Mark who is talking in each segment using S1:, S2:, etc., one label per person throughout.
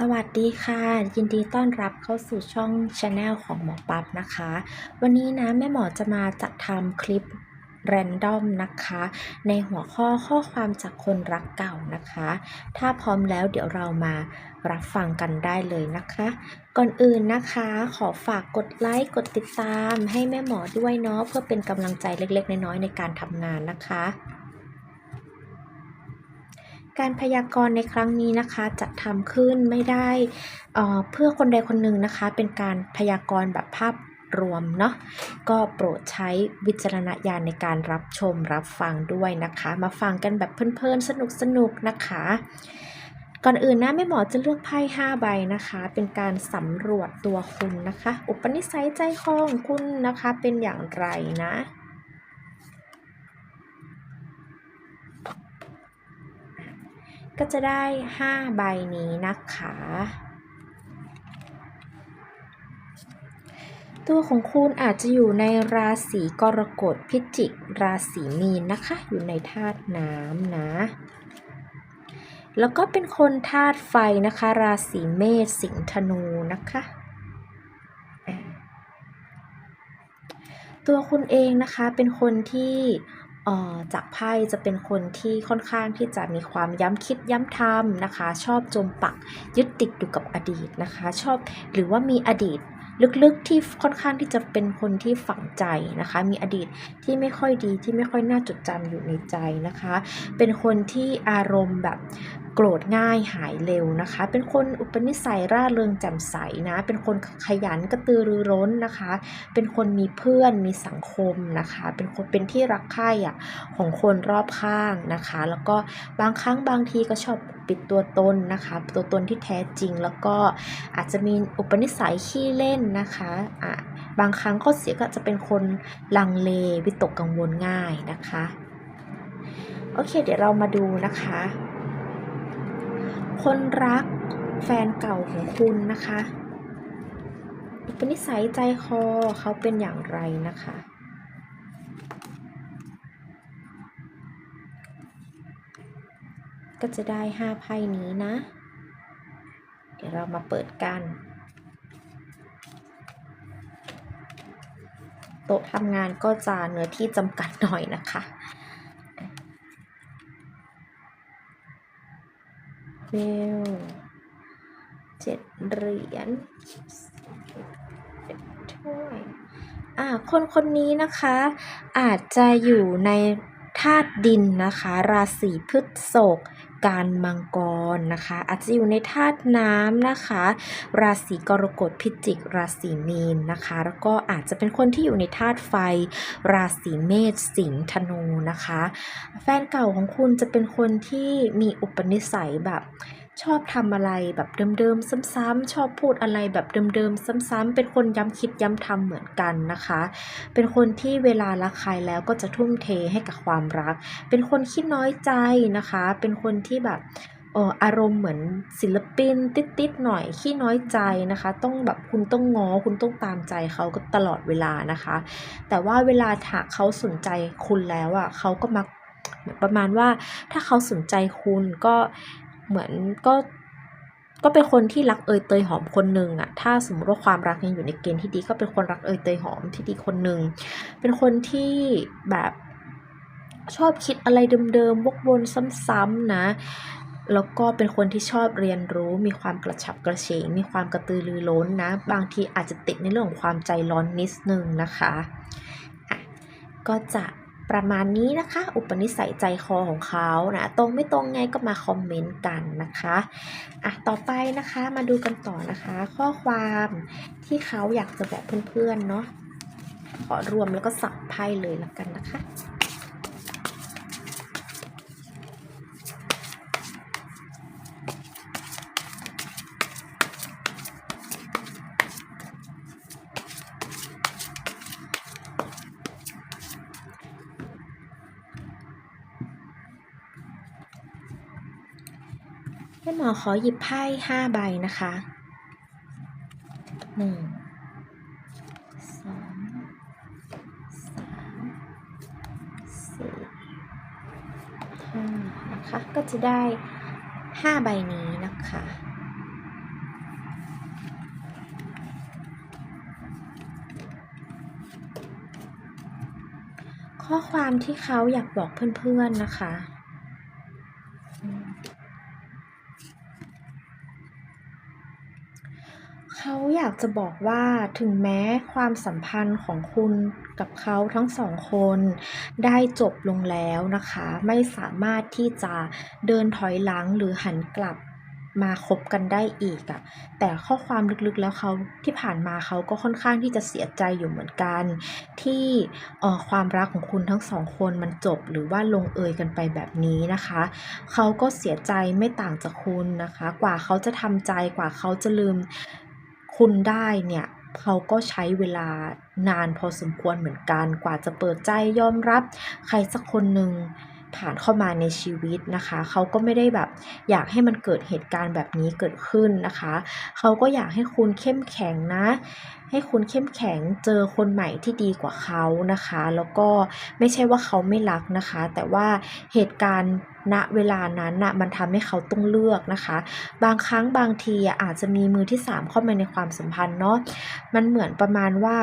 S1: สวัสดีค่ะ ยินดีต้อนรับเข้าสู่ช่องชาแนลของหมอปั๊บนะคะ วันนี้นะแม่หมอจะมาจัดทำคลิปแรนดอมนะคะ ในหัวข้อข้อความจากคนรักเก่านะคะ ถ้าพร้อมแล้วเดี๋ยวเรามารับฟังกันได้เลยนะคะ ก่อนอื่นนะคะขอฝากกดไลค์กดติดตามให้แม่หมอด้วยเนาะเพื่อเป็นกำลังใจเล็กๆ น้อยๆในการทำงานนะคะ การพยากรณ์ในครั้งนี้นะคะจัดทำขึ้นไม่ได้เเพื่อคนใดคนหนึ่งนะคะ เป็นการพยากรณ์แบบภาพรวมเนาะก็โปรดใช้วิจารณญาณในการรับชมรับฟังด้วยนะคะ มาฟังกันแบบเพลินๆ สนุกๆนะคะ ก่อนอื่นนะแม่หมอจะเลือกไพ่5ใบนะคะ เป็นการสำรวจตัวคุณนะคะ อุปนิสัยใจคอของคุณนะคะเป็นอย่างไรนะ ก็จะได้ 5 ใบนี้นะคะ ตัวของคุณอาจจะอยู่ในราศีกรกฎพิจิก ราศีมีนนะคะ อยู่ในธาตุน้ำนะ แล้วก็เป็นคนธาตุไฟนะคะ ราศีเมษสิงห์ธนูนะคะตัวคุณเองนะคะเป็นคนที่ จากไพ่จะเป็นคนที่ค่อนข้างที่จะมีความย้ำคิดย้ำทำนะคะ ชอบจมปักยึดติดอยู่กับอดีตนะคะ ชอบหรือว่ามีอดีตลึกๆที่ค่อนข้างที่จะเป็นคนที่ฝังใจนะคะ มีอดีตที่ไม่ค่อยดีที่ไม่ค่อยน่าจดจำอยู่ในใจนะคะ เป็นคนที่อารมณ์แบบ โกรธง่ายหายเร็วนะคะ เป็นคนอุปนิสัยร่าเริงแจ่มใสนะ เป็นคนขยันกระตือรือร้นนะคะ เป็นคนมีเพื่อนมีสังคมนะคะ เป็นคนเป็นที่รักใคร่อะของคนรอบข้างนะคะ แล้วก็บางครั้งบางทีก็ชอบปิดตัวตนนะคะ ตัวตนที่แท้จริงแล้วก็อาจจะมีอุปนิสัยขี้เล่นนะคะอะบางครั้งข้อเสียก็จะเป็นคนลังเลวิตกกังวลง่ายนะคะ โอเค เดี๋ยวเรามาดูนะคะ คนรักแฟนเก่าของคุณนะคะอุปนิสัยใจคอเขาเป็นอย่างไรนะคะ ก็จะได้ห้าไพ่นี้นะ เดี๋ยวเรามาเปิดกัน โต๊ะทำงานก็จะเนื้อที่จำกัดหน่อยนะคะ เวลเจ็ดเหรียญเจ็ดถ้วยอ่าคนคนนี้นะคะ อาจจะอยู่ในธาตุดินนะคะ ราศีพฤษภ การมังกรนะคะ อาจจะอยู่ในธาตุน้ำนะคะ ราศีกรกฎพิจิก ราศีมีนนะคะ แล้วก็อาจจะเป็นคนที่อยู่ในธาตุไฟ ราศีเมษสิงห์ธนูนะคะ แฟนเก่าของคุณจะเป็นคนที่มีอุปนิสัยแบบ ชอบทำอะไรแบบเดิมๆซ้ำๆชอบพูดอะไรแบบเดิมๆซ้ำๆเป็นคนย้ำคิดย้ำทำเหมือนกันนะคะ เป็นคนที่เวลารักใครแล้วก็จะทุ่มเทให้กับความรัก เป็นคนขี้น้อยใจนะคะ เป็นคนที่แบบอออารมณ์เหมือนศิลปินติดๆหน่อยขี้น้อยใจนะคะ ต้องแบบคุณต้องงอคุณต้องตามใจเขาก็ตลอดเวลานะคะ แต่ว่าเวลาถ้าเขาสนใจคุณแล้วอะเขาก็มักประมาณว่าถ้าเขาสนใจคุณก็ เหมือนก็ก็เป็นคนที่รักเอยเตยหอมคนหนึ่งอะถ้าสมมติว่าความรักยังอยู่ในเกณฑ์ที่ดี ก็เป็นคนรักเอยเตยหอมที่ดีคนหนึ่งเป็นคนที่แบบชอบคิดอะไรเดิมๆวกวนซ้ำๆนะ แล้วก็เป็นคนที่ชอบเรียนรู้ มีความกระฉับกระเฉง มีความกระตือรือร้นนะ บางทีอาจจะติดในเรื่องของความใจร้อนนิดนึงนะคะ อะ ก็จะ ประมาณนี้นะคะ อุปนิสัยใจคอของเขานะตรงไม่ตรงไงก็มาคอมเมนต์กันนะคะอะต่อไปนะคะมาดูกันต่อนะคะ ข้อความที่เขาอยากจะบอกเพื่อนๆเนาะขอรวมแล้วก็สับไพ่เลยแล้วกันนะคะ แม่หมอขอหยิบไพ่ห้าใบนะคะหนึ่งสองสามสี่ห้านะคะ ก็จะได้ห้าใบนี้นะคะข้อความที่เขาอยากบอกเพื่อนๆนะคะ เขาอยากจะบอกว่าถึงแม้ความสัมพันธ์ของคุณกับเขาทั้งสองคน ได้จบลงแล้วนะคะ ไม่สามารถที่จะเดินถอยหลังหรือหันกลับมาคบกันได้อีกอะแต่ข้อความลึกๆแล้วเขาที่ผ่านมาเขาก็ค่อนข้างที่จะเสียใจอยู่เหมือนกัน ที่ความรักของคุณทั้งสองคนมันจบหรือว่าลงเอยกันไปแบบนี้นะคะ เขาก็เสียใจไม่ต่างจากคุณนะคะ กว่าเขาจะทำใจกว่าเขาจะลืม คุณได้เนี่ยเขาก็ใช้เวลานานพอสมควรเหมือนกัน กว่าจะเปิดใจยอมรับ ใครสักคนหนึ่งผ่านเข้ามาในชีวิตนะคะ เขาก็ไม่ได้แบบ อยากให้มันเกิดเหตุการณ์แบบนี้เกิดขึ้นนะคะ เขาก็อยากให้คุณเข้มแข็งนะ ให้คุณเข้มแข็งเจอคนใหม่ที่ดีกว่าเขานะคะ แล้วก็ไม่ใช่ว่าเขาไม่รักนะคะ แต่ว่าเหตุการณ์ ณเวลานั้นน่ะมันทำให้เขาต้องเลือกนะคะ บางครั้งบางทีอาจจะมีมือที่สามเข้ามาในความสัมพันธ์เนาะมันเหมือนประมาณว่า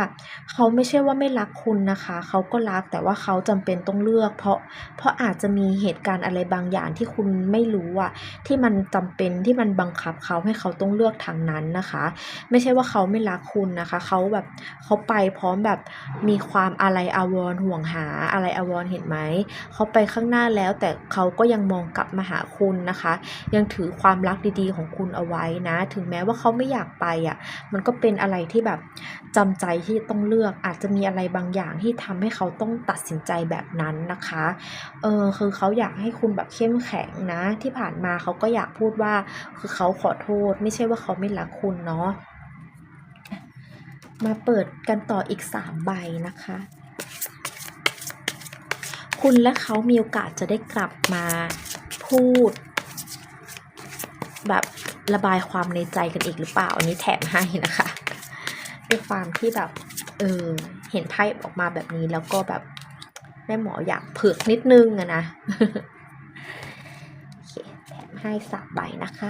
S1: เขาไม่ใช่ว่าไม่รักคุณนะคะ เขาก็รักแต่ว่าเขาจำเป็นต้องเลือก เพราะเพราะอาจจะมีเหตุการณ์อะไรบางอย่างที่คุณไม่รู้อะที่มันจำเป็นที่มันบังคับเขาให้เขาต้องเลือกทางนั้นนะคะ ไม่ใช่ว่าเขาไม่รักคุณนะคะ เขาแบบเขาไปพร้อมแบบมีความอะไรอาวรห่วงหาอะไรอาวรเห็นไหมเขาไปข้างหน้าแล้วแต่เขาก็ยังมองกลับมาหาคุณนะคะ ยังถือความรักดีๆของคุณเอาไว้นะ ถึงแม้ว่าเขาไม่อยากไปอะ มันก็เป็นอะไรที่แบบจำใจที่ต้องเลือก อาจจะมีอะไรบางอย่างที่ทำให้เขาต้องตัดสินใจแบบนั้นนะคะ เออคือเขาอยากให้คุณแบบเข้มแข็งนะ ที่ผ่านมาเขาก็อยากพูดว่า คือเขาขอโทษ ไม่ใช่ว่าเขาไม่รักคุณเนาะ มาเปิดกันต่ออีก 3 ใบนะคะ คุณและเขามีโอกาสจะได้กลับมาพูด แบบระบายความในใจกันอีกหรือเปล่า อันนี้แถมให้นะคะด้วยความที่แบบ เออ เห็นไพ่ออกมาแบบนี้แล้วก็แบบแม่หมออยากเผือกนิดนึงอะนะแถมให้สามใบนะคะ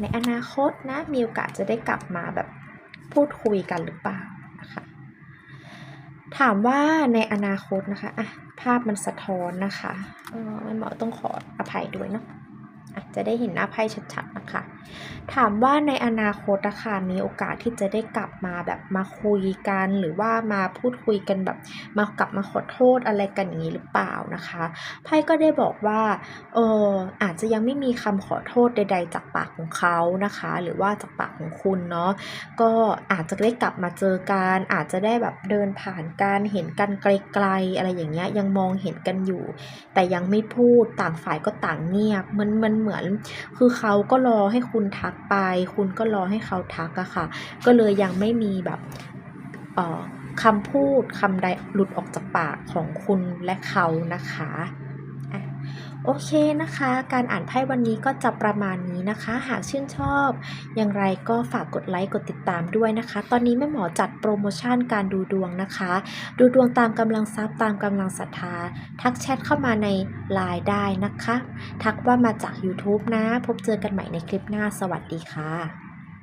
S1: ในอนาคตนะ มีโอกาสจะได้กลับมาแบบพูดคุยกันหรือเปล่านะคะ ถามว่าในอนาคตนะคะอะาพมันสะท้อนนะคะเออแม่หมอต้องขออภัยด้วยเนาะจะได้เห็นหน้าไพ่ชัดๆนะคะ ถามว่าในอนาคตอะคะมีโอกาสที่จะได้กลับมาแบบมาคุยกัน หรือว่ามาพูดคุยกันแบบมากลับมาขอโทษอะไรกันอย่างนี้หรือเปล่านะคะ ไพ่ก็ได้บอกว่า เอออา จจะยังไม่มีคำขอโทษใด ๆ จากปากของเขานะคะ หรือว่าจากปากของคุณเนาะก็อาจจะได้กลับมาเจอกันอาจจะได้แบบเดินผ่านกันเห็นกันไกลๆอะไรอย่างเงี้ยยังมองเห็นกันอยู่ แต่ยังไม่พูดต่างฝ่ายก็ต่างเงียบมันมันเหมือน คือเขาก็รอให้คุณทักไป คุณก็รอให้เขาทักอะค่ะ ก็เลยยังไม่มีแบบเอ่อคำพูดคำใดหลุดออกจากปากของคุณและเขานะคะ โอเคนะคะ การอ่านไพ่วันนี้ก็จะประมาณนี้นะคะ หากชื่นชอบ อย่างไรก็ฝากกดไลค์กดติดตามด้วยนะคะ ตอนนี้แม่หมอจัดโปรโมชั่นการดูดวงนะคะ ดูดวงตามกำลังทรัพย์ตามกำลังศรัทธา ทักแชทเข้ามาในไลน์ได้นะคะ ทักว่ามาจาก YouTube นะ พบเจอกันใหม่ในคลิปหน้าสวัสดีค่ะ